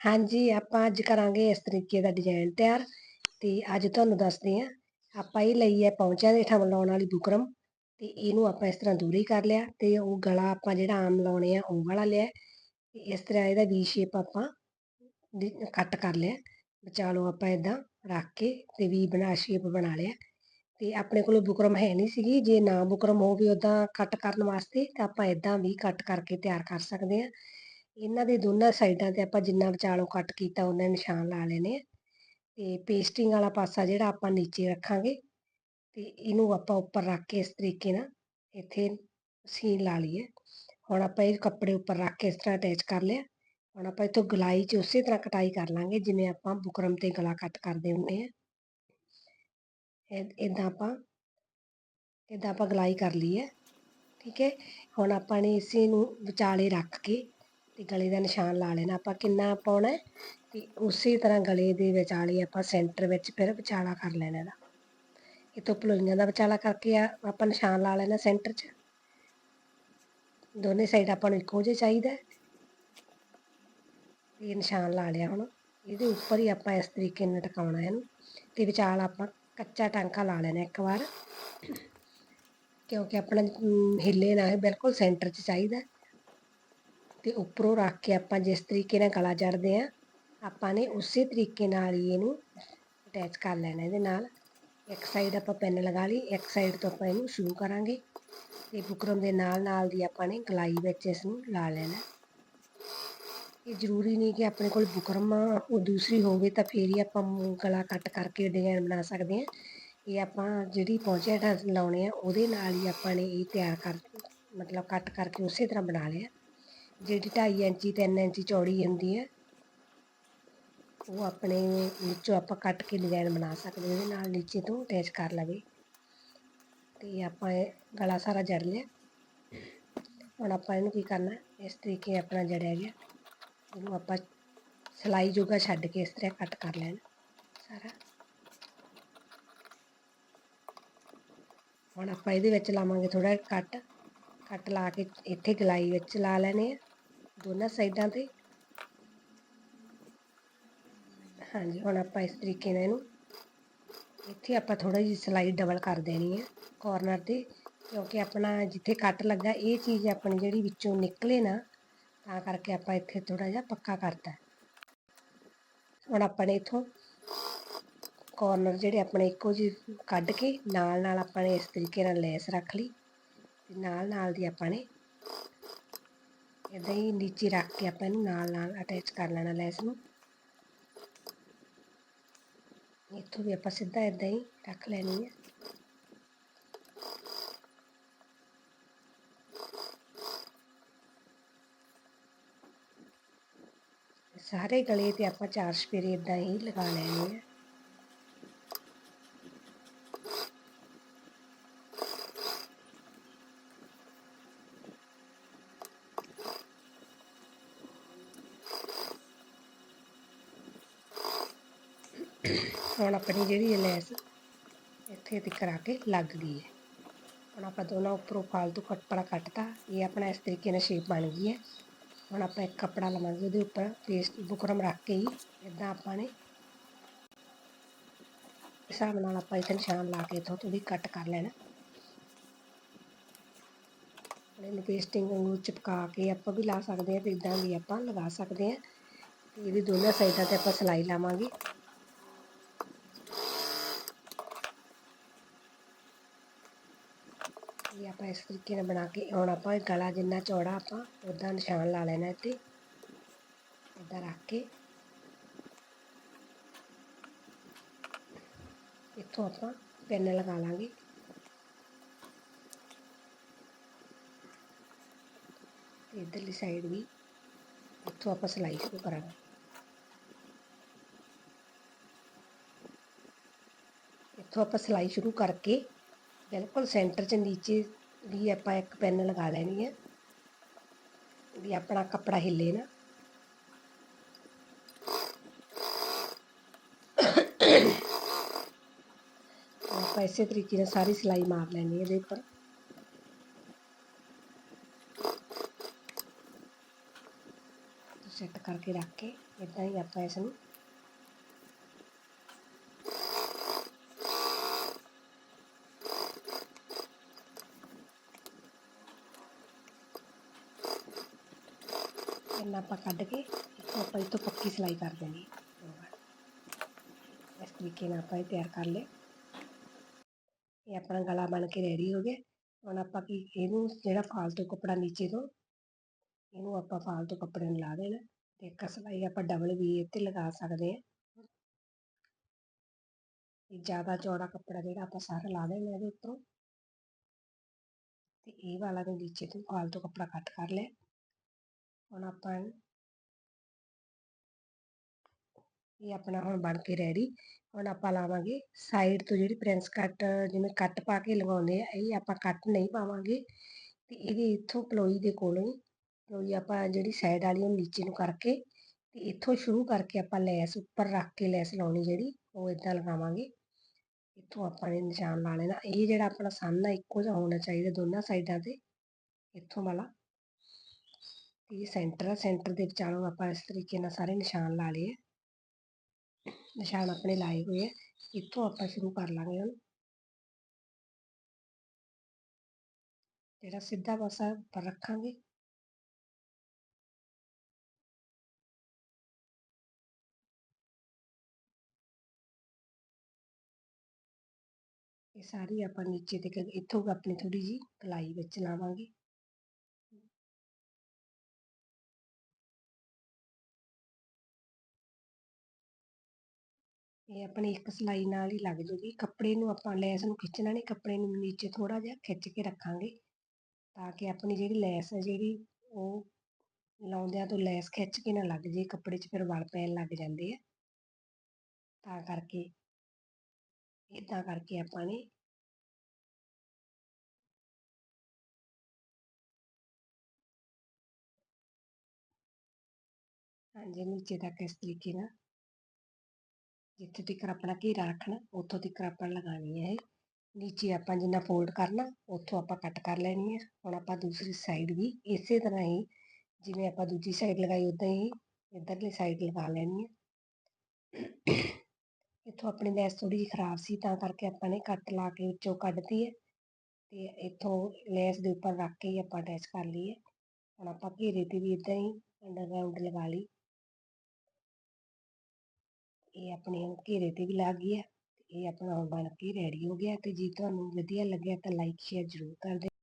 ਹਾਂਜੀ, ਆਪਾਂ ਅੱਜ ਕਰਾਂਗੇ ਇਸ ਤਰੀਕੇ ਦਾ ਡਿਜ਼ਾਈਨ ਤਿਆਰ ਤੇ ਅੱਜ ਤੁਹਾਨੂੰ ਦੱਸਦੇ ਆ ਆਪਾਂ ਇਹ ਲਈ ਹੈ ਪੌਂਚਿਆਂ ਦੇ ਹੇਠਾਂ ਲਾਉਣ ਵਾਲੀ ਬੁਕਰਮ ਤੇ ਇਹਨੂੰ ਆਪਾਂ ਇਸ ਤਰ੍ਹਾਂ ਦੂਰੀ ਕਰ ਲਿਆ ਤੇ ਉਹ ਗਲਾ ਆਪਾਂ ਜਿਹੜਾ ਆਮ ਲਾਉਣੇ ਆ ਉਹ ਵਾਲਾ ਲਿਆ ਤੇ ਇਸ ਤਰ੍ਹਾਂ ਇਹਦਾ ਵੀ ਸ਼ੇਪ ਆਪਾਂ ਕੱਟ ਕਰ ਲਿਆ। ਵਿਚਾਲੋ ਆਪਾਂ ਇਦਾਂ ਰੱਖ ਕੇ ਤੇ ਵੀ ਬਣਾ ਸ਼ੇਪ ਬਣਾ ਲਿਆ ਤੇ ਆਪਣੇ ਕੋਲ ਬੁਕਰਮ ਹੈ ਨਹੀਂ ਸੀਗੀ, ਜੇ ਨਾ ਬੁਕਰਮ ਹੋਵੇ ਉਦਾਂ ਕੱਟ ਕਰਨ ਵਾਸਤੇ ਤਾਂ ਆਪਾਂ ਇਦਾਂ ਵੀ ਕੱਟ ਕਰਕੇ ਤਿਆਰ ਕਰ ਸਕਦੇ ਆ ਇਹਨਾਂ ਦੇ ਦੋਨਾਂ ਸਾਈਡਾਂ ਤੇ ਆਪਾਂ ਜਿੰਨਾ ਵਿਚਾਲੋਂ ਕੱਟ ਕੀਤਾ, ਉਹਨਾਂ ਨਿਸ਼ਾਨ ਲਾ ਲੈਣੇ ਆ। ਤੇ ਪੇਸਟਿੰਗ ਵਾਲਾ ਪਾਸਾ ਜਿਹੜਾ ਆਪਾਂ ਨੀਚੇ ਰੱਖਾਂਗੇ ਤੇ ਇਹਨੂੰ ਆਪਾਂ ਉੱਪਰ ਰੱਖ ਕੇ ਇਸ ਤਰੀਕੇ ਨਾਲ ਇੱਥੇ ਸੀਨ ਲਾ ਲਈਏ। ਹੁਣ ਆਪਾਂ ਇਹ ਕੱਪੜੇ ਉੱਪਰ ਰੱਖ ਕੇ ਇਸ ਤਰ੍ਹਾਂ ਅਟੈਚ ਕਰ ਲਿਆ। ਹੁਣ ਆਪਾਂ ਇਥੋਂ ਗਲਾਈ 'ਚ ਉਸੇ ਤਰ੍ਹਾਂ ਕਟਾਈ ਕਰ ਲਾਂਗੇ, ਜਿਵੇਂ ਆਪਾਂ ਬੁਕਰਮ ਤੇ ਗਲਾ ਕੱਟ ਕਰਦੇ ਹੁੰਦੇ ਆ। ਇਦਾਂ ਆਪਾਂ ਇਦਾਂ ਆਪਾਂ ਗਲਾਈ ਕਰ ਲਈ ਹੈ ਠੀਕ ਹੈ? ਹੁਣ ਆਪਾਂ ਨੇ ਇਸੇ ਨੂੰ ਵਿਚਾਲੇ ਰੱਖ ਕੇ ਅਤੇ ਗਲੇ ਦਾ ਨਿਸ਼ਾਨ ਲਾ ਲੈਣਾ, ਆਪਾਂ ਕਿੰਨਾ ਪਾਉਣਾ ਅਤੇ ਉਸੇ ਤਰ੍ਹਾਂ ਗਲੇ ਦੇ ਵਿਚਾਲੇ ਆਪਾਂ ਸੈਂਟਰ ਵਿੱਚ ਫਿਰ ਵਿਚਾਲਾ ਕਰ ਲੈਣਾ ਇਹਦਾ। ਇਤੋਂ ਪਲੋਈਆਂ ਦਾ ਵਿਚਾਲਾ ਕਰਕੇ ਆ, ਆਪਾਂ ਨਿਸ਼ਾਨ ਲਾ ਲੈਣਾ ਸੈਂਟਰ 'ਚ। ਦੋਨੇ ਸਾਈਡ ਆਪਾਂ ਨੂੰ ਇੱਕੋ ਜਿਹਾ ਚਾਹੀਦਾ ਇਹ ਨਿਸ਼ਾਨ ਲਾ ਲਿਆ ਹੁਣ, ਇਹਦੇ ਉੱਪਰ ਹੀ ਆਪਾਂ ਇਸ ਤਰੀਕੇ ਨਾਲ ਟਿਕਾਉਣਾ ਇਹਨੂੰ, ਤੇ ਵਿਚਾਲ ਆਪਾਂ ਕੱਚਾ ਟਾਂਕਾ ਲਾ ਲੈਣਾ ਇੱਕ ਵਾਰ। ਕਿਉਂਕਿ ਆਪਣਾ ਹਿੱਲੇ ਨਾ ਬਿਲਕੁਲ ਸੈਂਟਰ 'ਚ ਚਾਹੀਦਾ ਤੇ ਉੱਪਰੋਂ ਰੱਖ ਕੇ ਆਪਾਂ ਜਿਸ ਤਰੀਕੇ ਨਾਲ ਗਲਾ ਜੜਦੇ ਆ ਆਪਾਂ ਨੇ ਉਸੇ ਤਰੀਕੇ ਨਾਲ ਹੀ ਇਹਨੂੰ ਅਟੈਚ ਕਰ ਲੈਣਾ ਇਹਦੇ ਨਾਲ। ਇੱਕ ਸਾਈਡ ਆਪਾਂ ਪੈਨ ਲਗਾ ਲਈ, ਇੱਕ ਸਾਈਡ ਤੋਂ ਆਪਾਂ ਇਹਨੂੰ ਸ਼ੁਰੂ ਕਰਾਂਗੇ ਤੇ ਬੁਕਰਮ ਦੇ ਨਾਲ ਨਾਲ ਦੀ ਆਪਾਂ ਨੇ ਗਲਾਈ ਵਿੱਚ ਇਸ ਨੂੰ ਲਾ ਲੈਣਾ। ਇਹ ਜ਼ਰੂਰੀ ਨਹੀਂ ਕਿ ਆਪਣੇ ਕੋਲ ਬੁਕਰਮ ਉਹ ਦੂਸਰੀ ਹੋਵੇ ਤਾਂ ਫੇਰ ਹੀ ਆਪਾਂ ਗਲਾ ਕੱਟ ਕਰਕੇ ਡਿਜ਼ਾਈਨ ਬਣਾ ਸਕਦੇ ਹਾਂ। ਇਹ ਆਪਾਂ ਜਿਹੜੀ ਪੌਂਚੇ ਲਾਉਣੇ ਆ, ਉਹਦੇ ਨਾਲ ਹੀ ਆਪਾਂ ਨੇ ਇਹ ਤਿਆਰ ਕਰ, ਮਤਲਬ ਕੱਟ ਕਰਕੇ ਉਸੇ ਤਰ੍ਹਾਂ ਬਣਾ ਲਿਆ। ਜਿਹੜੀ 2.5 ਇੰਚੀ 3 ਇੰਚੀ ਚੌੜੀ ਹੁੰਦੀ ਹੈ, ਉਹ ਆਪਣੇ ਵਿੱਚੋਂ ਆਪਾਂ ਕੱਟ ਕੇ ਡਿਜ਼ਾਈਨ ਬਣਾ ਸਕਦੇ ਇਹਦੇ ਨਾਲ ਨੀਚੇ ਤੋਂ ਅਟੈਚ ਕਰ ਲਵੇ। ਤੇ ਆਪਾਂ ਇਹ ਗਲਾ ਸਾਰਾ ਜੜ ਲਿਆ। ਹੁਣ ਆਪਾਂ ਇਹਨੂੰ ਕੀ ਕਰਨਾ, ਇਸ ਤਰੀਕੇ ਆਪਣਾ ਜੜਿਆ ਗਿਆ। ਇਹਨੂੰ ਆਪਾਂ ਸਲਾਈ ਜੋਗਾ ਛੱਡ ਕੇ ਇਸ ਤਰ੍ਹਾਂ ਕੱਟ ਕਰ ਲੈਣਾ ਸਾਰਾ। ਹੁਣ ਆਪਾਂ ਇਹਦੇ ਵਿੱਚ ਲਾਵਾਂਗੇ ਥੋੜਾ ਕੱਟ। ਕੱਟ ਲਾ ਕੇ ਇੱਥੇ ਗਲਾਈ ਵਿੱਚ ਲਾ ਲੈਣੇ ਆ। ਦੋਨਾਂ ਸਾਈਡਾਂ ਤੇ। ਹਾਂਜੀ, ਹੁਣ ਆਪਾਂ ਇਸ ਤਰੀਕੇ ਨਾਲ ਇਹਨੂੰ ਇੱਥੇ ਆਪਾਂ ਥੋੜਾ ਜਿਹੀ ਸਲਾਈ ਡਬਲ ਕਰ ਦੇਣੀ ਹੈ ਕਾਰਨਰ ਤੇ, ਕਿਉਂਕਿ ਆਪਣਾ ਜਿੱਥੇ ਕੱਟ ਲੱਗਾ ਇਹ ਚੀਜ਼ ਆਪਣੀ ਜਿਹੜੀ ਵਿੱਚੋਂ ਨਿਕਲੇ ਨਾ, ਤਾਂ ਕਰਕੇ ਆਪਾਂ ਇੱਥੇ ਥੋੜਾ ਜਿਹਾ ਪੱਕਾ ਕਰਤਾ। ਹੁਣ ਆਪਾਂ ਨੇ ਇਥੋਂ ਕਾਰਨਰ ਜਿਹੜੇ ਆਪਣੇ ਇੱਕੋ ਜਿਹੇ ਕੱਢ ਕੇ ਨਾਲ ਨਾਲ ਆਪਾਂ ਨੇ ਇਸ ਤਰੀਕੇ ਨਾਲ ਲੈਸ ਰੱਖ ਲਈ। ਤੇ ਨਾਲ ਨਾਲ ਦੀ ਆਪਾਂ ਨੇ ਇਦਾਂ ਹੀ ਨੀਚੇ ਰੱਖ ਕੇ ਆਪਾਂ ਇਹਨੂੰ ਨਾਲ ਨਾਲ ਅਟੈਚ ਕਰ ਲੈਣਾ ਲੈਸ ਨੂੰ। ਇੱਥੋਂ ਵੀ ਆਪਾਂ ਸਿੱਧਾ ਇਦਾਂ ਹੀ ਰੱਖ ਲੈਣੀ ਹੈ ਸਾਰੇ ਗਲੇ ਤੇ ਆਪਾਂ ਚਾਰ ਸਪੇਰੇ ਇਦਾਂ ਹੀ ਲਗਾ ਲੈਣੇ ਆ। ਹੁਣ ਆਪਣੀ ਜਿਹੜੀ ਲੈਸ ਇੱਥੇ ਤੱਕ ਆ ਕੇ ਲੱਗ ਗਈ ਹੈ। ਹੁਣ ਆਪਾਂ ਦੋਨਾਂ ਉੱਪਰੋਂ ਫਾਲਤੂ ਕੱਪੜਾ ਕੱਟਤਾ। ਇਹ ਆਪਣਾ ਇਸ ਤਰੀਕੇ ਨਾਲ ਸ਼ੇਪ ਬਣ ਗਈ ਹੈ। ਹੁਣ ਆਪਾਂ ਇੱਕ ਕੱਪੜਾ ਲਵਾਂਗੇ, ਉਹਦੇ ਉੱਪਰ ਪੇਸਟ ਬੁਕਰਮ ਰੱਖ ਕੇ ਹੀ ਇਦਾਂ ਆਪਾਂ ਨੇ ਹਿਸਾਬ ਨਾਲ ਆਪਾਂ ਇੱਥੇ ਨਿਸ਼ਾਨ ਲਾ ਕੇ ਇਥੋਂ ਥੋੜੀ ਕੱਟ ਕਰ ਲੈਣਾ। ਇਹਨੂੰ ਪੇਸਟਿੰਗ ਨੂੰ ਚਿਪਕਾ ਕੇ ਆਪਾਂ ਵੀ ਲਾ ਸਕਦੇ ਹਾਂ ਤੇ ਇਦਾਂ ਵੀ ਆਪਾਂ ਲਗਾ ਸਕਦੇ ਹਾਂ। ਤੇ ਇਹਦੀ ਦੋਨਾਂ ਸਾਈਡਾਂ ਤੇ ਆਪਾਂ ਸਲਾਈ ਲਾਵਾਂਗੇ। ਆਪਾਂ ਇਸ ਤਰੀਕੇ ਨਾਲ ਬਣਾ ਕੇ ਹੁਣ ਆਪਾਂ ਗਲਾ ਜਿੰਨਾ ਚੌੜਾ ਆਪਾਂ ਉਦਾਂ ਨਿਸ਼ਾਨ ਲਾ ਲੈਣਾ ਇੱਥੇ। ਇਦਾਂ ਰੱਖ ਕੇ। ਇੱਥੋਂ ਆਪਾਂ ਪੈਨ ਲਗਾ ਲਾਂਗੇ। ਤੇ ਇਧਰਲੀ ਸਾਈਡ ਵੀ ਇੱਥੋਂ ਆਪਾਂ ਸਲਾਈ ਸ਼ੁਰੂ ਕਰਾਂਗੇ। ਇੱਥੋਂ ਆਪਾਂ ਸਲਾਈ ਸ਼ੁਰੂ ਕਰਕੇ ਬਿਲਕੁਲ ਸੈਂਟਰ 'ਚ ਨੀਚੇ ਵੀ ਆਪਾਂ ਇੱਕ ਪੈਨ ਲਗਾ ਲੈਣੀ ਹੈ। ਵੀ ਆਪਣਾ ਕੱਪੜਾ ਹਿੱਲੇ ਨਾ। ਆਪਾਂ ਇਸੇ ਤਰੀਕੇ ਨਾਲ ਸਾਰੀ ਸਿਲਾਈ ਮਾਰ ਲੈਣੀ ਹੈ ਇਹਦੇ ਉੱਪਰ ਸੈੱਟ ਕਰਕੇ ਰੱਖ ਕੇ ਇਦਾਂ ਹੀ ਆਪਾਂ ਇਸ ਨੂੰ ਇਹਨਾਂ ਆਪਾਂ ਕੱਢ ਕੇ ਇੱਥੋਂ ਆਪਾਂ ਤੋਂ ਪੱਕੀ ਸਿਲਾਈ ਕਰ ਦੇਣੀ ਇਸ ਤਰੀਕੇ ਨਾਲ ਆਪਾਂ ਇਹ ਤਿਆਰ ਕਰ ਲਿਆ ਇਹ ਆਪਣਾ ਗਲਾ ਬਣ ਕੇ ਰੈਡੀ ਹੋ ਗਿਆ। ਹੁਣ ਆਪਾਂ ਕੀ ਇਹਨੂੰ ਜਿਹੜਾ ਫਾਲਤੂ ਕੱਪੜਾ ਨੀਚੇ ਤੋਂ, ਇਹਨੂੰ ਆਪਾਂ ਫਾਲਤੂ ਕੱਪੜੇ ਨੂੰ ਲਾ ਦੇਣਾ। ਤੇ ਇੱਕ ਸਿਲਾਈ ਆਪਾਂ ਡਬਲ ਵੀ ਇੱਥੇ ਲਗਾ ਸਕਦੇ ਹਾਂ। ਇਹ ਜ਼ਿਆਦਾ ਚੌੜਾ ਕੱਪੜਾ ਜਿਹੜਾ ਆਪਾਂ ਸਾਰਾ ਲਾ ਦੇਣਾ ਇਹਦੇ ਉੱਪਰੋਂ। ਤੇ ਇਹ ਵਾਲਾ ਨੂੰ ਨੀਚੇ ਤੋਂ ਫਾਲਤੂ ਕੱਪੜਾ ਕੱਟ ਕਰ ਲਿਆ। ਹੁਣ ਆਪਾਂ ਇਹ ਆਪਣਾ ਹੁਣ ਬਣ ਕੇ ਰੈਡੀ ਹੁਣ ਆਪਾਂ ਲਾਵਾਂਗੇ ਸਾਈਡ ਤੋਂ ਜਿਹੜੀ ਪ੍ਰਿੰਸ ਕੱਟ ਜਿਵੇਂ ਕੱਟ ਪਾ ਕੇ ਲਗਾਉਂਦੇ ਆ, ਇਹ ਆਪਾਂ ਕੱਟ ਨਹੀਂ ਪਾਵਾਂਗੇ ਤੇ ਇਹਦੇ ਇੱਥੋਂ ਪਲੋਈ ਦੇ ਕੋਲੋਂ ਪਲੋਈ ਆਪਾਂ ਜਿਹੜੀ ਸਾਈਡ ਵਾਲੀ ਉਹ ਨੀਚੇ ਨੂੰ ਕਰਕੇ ਤੇ ਇੱਥੋਂ ਸ਼ੁਰੂ ਕਰਕੇ ਆਪਾਂ ਲੈਸ ਉੱਪਰ ਰੱਖ ਕੇ ਲੈਸ ਲਾਉਣੀ ਜਿਹੜੀ, ਉਹ ਇਦਾਂ ਲਗਾਵਾਂਗੇ। ਇੱਥੋਂ ਆਪਾਂ ਨੇ ਨਿਸ਼ਾਨ ਲਾ ਲੈਣਾ। ਇਹ ਜਿਹੜਾ ਆਪਣਾ ਸੰਨ ਆ, ਇੱਕੋ ਜਿਹਾ ਹੋਣਾ ਚਾਹੀਦਾ ਦੋਨਾਂ ਸਾਈਡਾਂ ਤੇ। ਇੱਥੋਂ ਵਾਲਾ। ਇਹ ਸੈਂਟਰ ਆ ਸੈਂਟਰ ਦੇ ਵਿਚਾਲੋਂ ਆਪਾਂ ਇਸ ਤਰੀਕੇ ਨਾਲ ਸਾਰੇ ਨਿਸ਼ਾਨ ਲਾ ਲਏ। ਨਿਸ਼ਾਨ ਆਪਣੇ ਲਾਏ ਹੋਏ ਆ। ਇੱਥੋਂ ਆਪਾਂ ਸ਼ੁਰੂ ਕਰ ਲਾਂਗੇ ਹੁਣ। ਜਿਹੜਾ ਸਿੱਧਾ ਪਾਸਾ ਉੱਪਰ ਰੱਖਾਂਗੇ। ਇਹ ਸਾਰੀ ਆਪਾਂ ਨੀਚੇ ਤੇ ਇੱਥੋਂ ਆਪਣੀ ਥੋੜੀ ਜੀ ਕਲਾਈ ਵਿੱਚ ਲਾਵਾਂਗੇ। ਇਹ ਆਪਣੀ ਇੱਕ ਸਲਾਈ ਨਾਲ ਹੀ ਲੱਗ ਜੂਗੀ। ਕੱਪੜੇ ਨੂੰ ਆਪਾਂ ਲੈਸ ਨੂੰ ਖਿੱਚਣਾ ਨਹੀਂ, ਕੱਪੜੇ ਨੂੰ ਨੀਚੇ ਥੋੜਾ ਜਿਹਾ ਖਿੱਚ ਕੇ ਰੱਖਾਂਗੇ ਤਾਂ ਕਿ ਆਪਣੀ ਜਿਹੜੀ ਲੈਸ ਹੈ ਜਿਹੜੀ ਉਹ ਲਾਉਂਦਿਆਂ ਤੋਂ ਲੈਸ ਖਿੱਚ ਕੇ ਨਾ ਲੱਗ ਜੇ ਕੱਪੜੇ 'ਚ ਫਿਰ ਵਲ ਪੈਣ ਲੱਗ ਜਾਂਦੇ ਆ। ਤਾਂ ਕਰਕੇ ਇਦਾਂ ਕਰਕੇ ਆਪਾਂ ਨੇ ਹਾਂਜੀ, ਨੀਚੇ ਤੱਕ ਇਸ ਤਰੀਕੇ ਨਾਲ ਜਿੱਥੇ ਤੱਕ ਆਪਣਾ ਘੇਰਾ ਰੱਖਣਾ, ਉੱਥੋਂ ਤੱਕ ਆਪਾਂ ਲਗਾਉਣੀ ਹੈ ਇਹ। ਨੀਚੇ ਆਪਾਂ ਜਿੰਨਾ ਫੋਲਡ ਕਰਨਾ, ਉੱਥੋਂ ਆਪਾਂ ਕੱਟ ਕਰ ਲੈਣੀ ਹੈ। ਹੁਣ ਆਪਾਂ ਦੂਸਰੀ ਸਾਈਡ ਵੀ ਇਸੇ ਤਰ੍ਹਾਂ ਹੀ, ਜਿਵੇਂ ਆਪਾਂ ਦੂਜੀ ਸਾਈਡ ਲਗਾਈ, ਉਦਾਂ ਹੀ ਇੱਧਰਲੀ ਸਾਈਡ ਲਗਾ ਲੈਣੀ ਹੈ। ਇੱਥੋਂ ਆਪਣੀ ਲੈਸ ਥੋੜੀ ਜਿਹੀ ਖਰਾਬ ਸੀ, ਤਾਂ ਕਰਕੇ ਆਪਾਂ ਨੇ ਕੱਟ ਲਾ ਕੇ ਵਿੱਚੋਂ ਕੱਢਤੀ ਹੈ। ਤੇ ਇੱਥੋਂ ਲੈਸ ਦੇ ਉੱਪਰ ਰੱਖ ਕੇ ਹੀ ਆਪਾਂ ਅਟੈਚ ਕਰ ਲਈ ਹੈ। ਹੁਣ ਆਪਾਂ ਘੇਰੇ ਤੇ ਵੀ ਇਦਾਂ ਹੀ ਅੰਡਰਗਰਾਉਂਡ ਲਗਾ ਲਈ। ਇਹ ਆਪਣੇ ਘੇਰੇ ਤੇ ਵੀ ਲੱਗ ਗਈ ਹੈ ਇਹ ਆਪਣਾ ਹੁਣ ਬਣ ਕੇ ਰੈਡੀ ਹੋ ਗਿਆ ਤੇ ਜੇ ਤੁਹਾਨੂੰ ਵਧੀਆ ਲੱਗਿਆ ਤਾਂ ਲਾਈਕ ਸ਼ੇਅਰ ਜ਼ਰੂਰ ਕਰ ਦਿਓ।